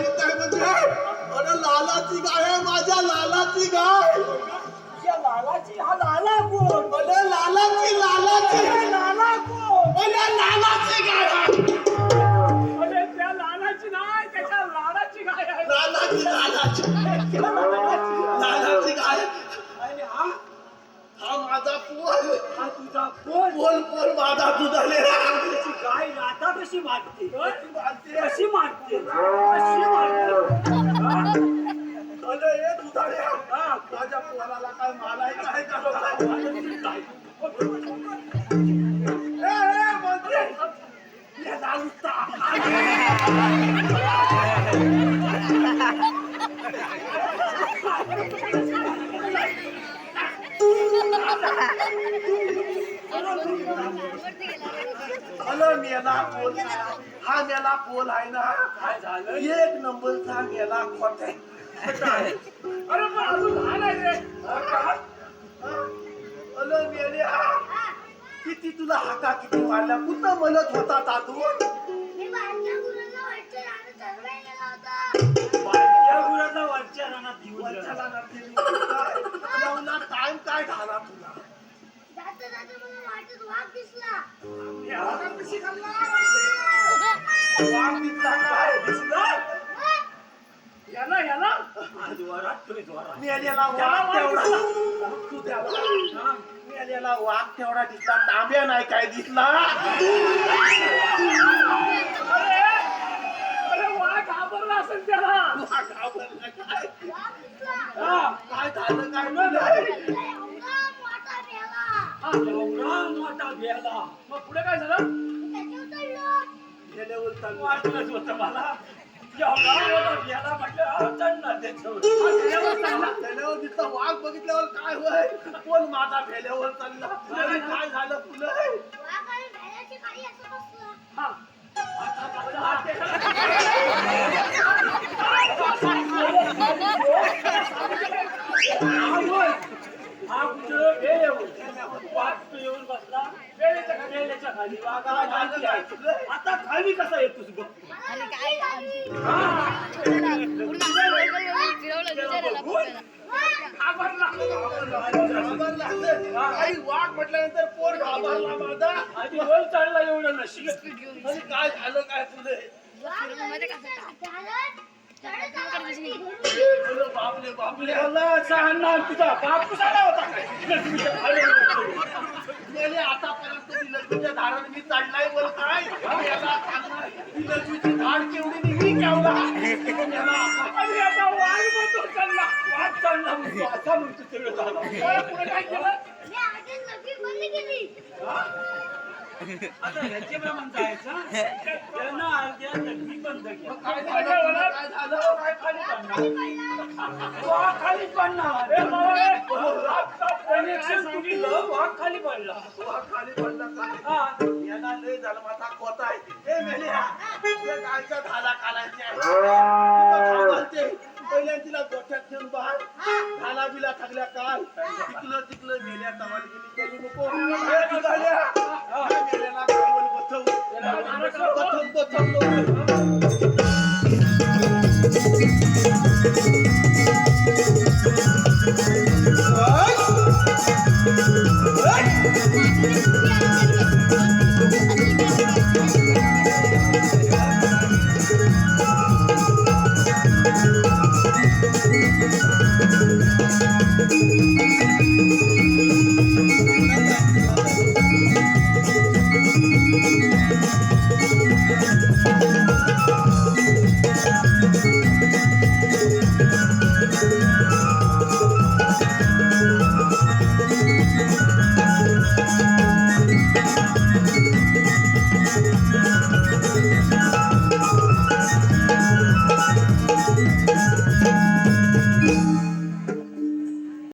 काय आहे म्हणजे अरे लालाची गाय माझ्या लालाची गाय लालाची हा लाला कोण अरे लालाची लालाची लाला कोण अरे लालाची गाय अरे त्या लालाची नाही त्याच्या लालाची गाय लालाची लालाची लालाची गाय आणि हा हा माझा पोल हा तुझा पोल पोल पोल माझा तुझा कशी मारते कशी मारते कशी मारते हा? अरे हे दुधाल्या हा. माझ्या पोलाला काय मारायचं आहे का ए, ए, अरे मेला पोल हा मेला पोल आहे ना. काय झालं? एक नंबरचा मेला खोट आहे. अरे पण अजून लहान आहे रे. मेले किती तुला हाका किती मारल्या? कुठं म्हणत होता तातू? बारक्या गुराचा वरच्या रानात घेऊन गेला. टाइम काय झाला तुला? याला याला आज वाघ तेवढा दिसला. तू वाघ तेवढा दिसला तांब्या नाही काय दिसला अरे वाघ घाबरला असेल त्याला वाघ घाबरला काय त्याच्यावर. वाघ बघितल्यावर काय होय कोण माझा भेल्यावर चालला अरे काय झालं तुला हा. हा. हा. आता खाली कसा येतोस बघ म्हटल्यानंतर पोर घाबरला माझा वर चढला एवढं नशीब काय झालं काय बापले बापले तुझा होता काय आतापर्यंत ती लक्ष्मीच्या मी चढलाय वर काय याला सांगणार ती लक्ष्मीची केवढी निघली केवढा याला आणि आता वाघ म्हणतो वाघ चालला म्हणतो असा म्हणतो सगळं झालं बरं, पुढे काय केलं आता ह्याचे प्रमाण जायचं त्यानं अर्ध्या चटणी बंद केली काय झालं काय झालं काय खाली पडणार वाघ खाली पडणार कनेक्शन तुटलं वाघ खाली पडला वा, खाली पडला काय हा. याला लय झालं माझा कोता आहे मेल्या धाला काढायचे आहे. तिथं खाऊ घालते. पहिल्या तिला गोठ्यात ठेवून बाहेर धाला बिला टाकल्या काल तिकलं तिकलं मेल्या तवाली गेली करू नको ए, निघाल्या. या मेल्याला गावाला बसव. बसव, बसव, बसव.